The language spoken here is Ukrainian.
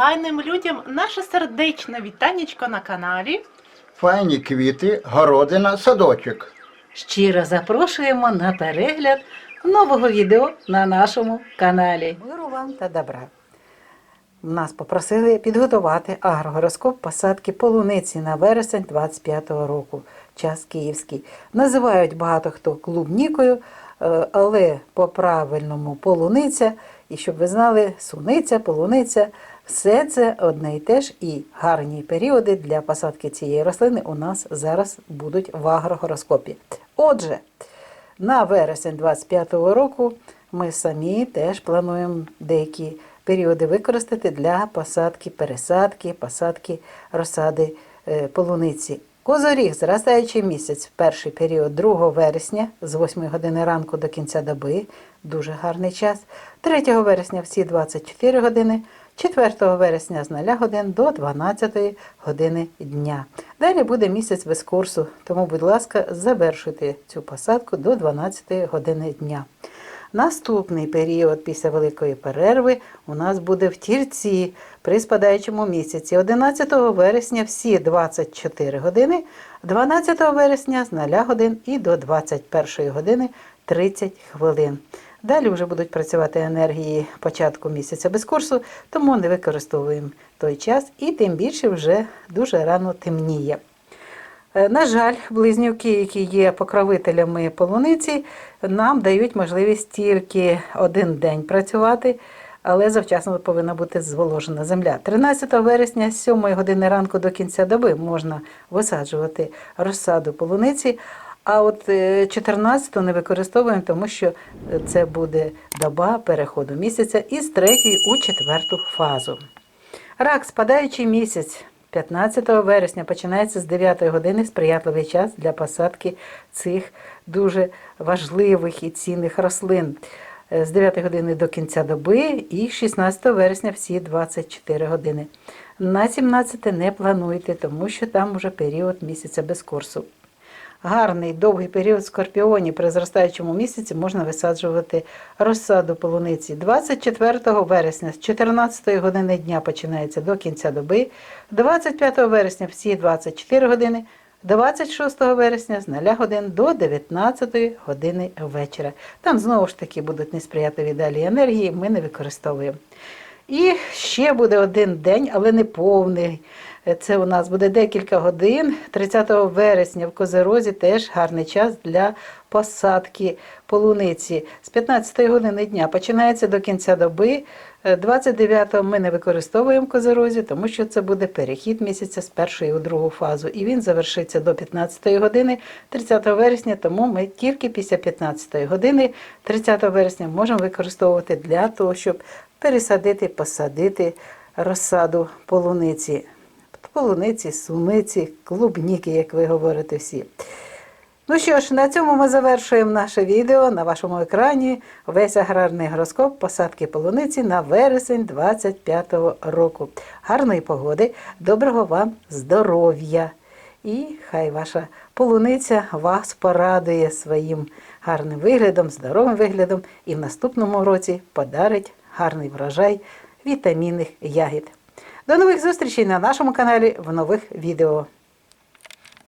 файним людям наше сердечне вітанечко на каналі. Файні квіти, городина, садочок. Щиро запрошуємо на перегляд нового відео на нашому каналі. Миру вам та добра. Нас попросили підготувати агрогороскоп посадки полуниці на вересень 25-го року. Час київський. Називають багато хто клубнікою, але по-правильному полуниця. І щоб ви знали, суниця, полуниця все це одне і те ж і гарні періоди для посадки цієї рослини у нас зараз будуть в агрогороскопі. Отже, на вересень 25-го року ми самі теж плануємо деякі періоди використати для посадки, пересадки, посадки розсади е, полуниці. Козоріг, зростаючий місяць, в перший період 2 вересня з 8 години ранку до кінця доби, дуже гарний час. 3 вересня всі 24 години, 4 вересня з 0 годин до 12 години дня. Далі буде місяць без курсу, тому, будь ласка, завершуйте цю посадку до 12 години дня. Наступний період після великої перерви у нас буде в тільці при спадаючому місяці. 11 вересня всі 24 години, 12 вересня з 0 годин і до 21 години 30 хвилин. Далі вже будуть працювати енергії початку місяця без курсу, тому не використовуємо той час і тим більше вже дуже рано темніє. Е, На жаль, близнюки, які є покровителями полуниці, нам дають можливість тільки один день працювати, але завчасно повинна бути зволожена земля. 13 вересня з 7 години ранку до кінця доби можна висаджувати розсаду полуниці. А от 14 не використовуємо, тому що це буде доба переходу місяця із третьої у четверту фазу. Рак, спадаючий місяць 15 вересня починається з 9 години сприятливий час для посадки цих дуже важливих і цінних рослин. Е, З 9 години до кінця доби і 16 вересня всі 24 години. На 17 не плануйте, тому що там вже період місяця без курсу. Гарний довгий період скорпіоні при зростаючому місяці можна висаджувати розсаду полуниці. 24 вересня з 14 години дня починається до кінця доби, 25 вересня всі 24 години, 26 вересня з 0 годин до 19 години вечора. Там знову ж таки будуть несприятливі далі енергії, ми не використовуємо. І ще буде один день, але не повний. Це у нас буде декілька годин. 30 вересня в Козерозі теж гарний час для посадки полуниці. З 15 години дня починається до кінця доби. 29-го ми не використовуємо Козерозі, тому що це буде перехід місяця з першої у другу фазу. І він завершиться до 15-ї години 30 вересня, тому ми тільки після 15-ї години 30 вересня можемо використовувати для того, щоб пересадити, посадити розсаду полуниці. Полуниці, суниці, клубніки, як ви говорите всі. Ну що ж, на цьому ми завершуємо наше відео. На вашому екрані весь аграрний гороскоп посадки полуниці на вересень 25-го року. Гарної погоди, доброго вам здоров'я! І хай ваша полуниця вас порадує своїм гарним виглядом, здоровим виглядом і в наступному році подарить гарний врожай вітамінних ягід. До нових зустрічей на нашому каналі в нових відео.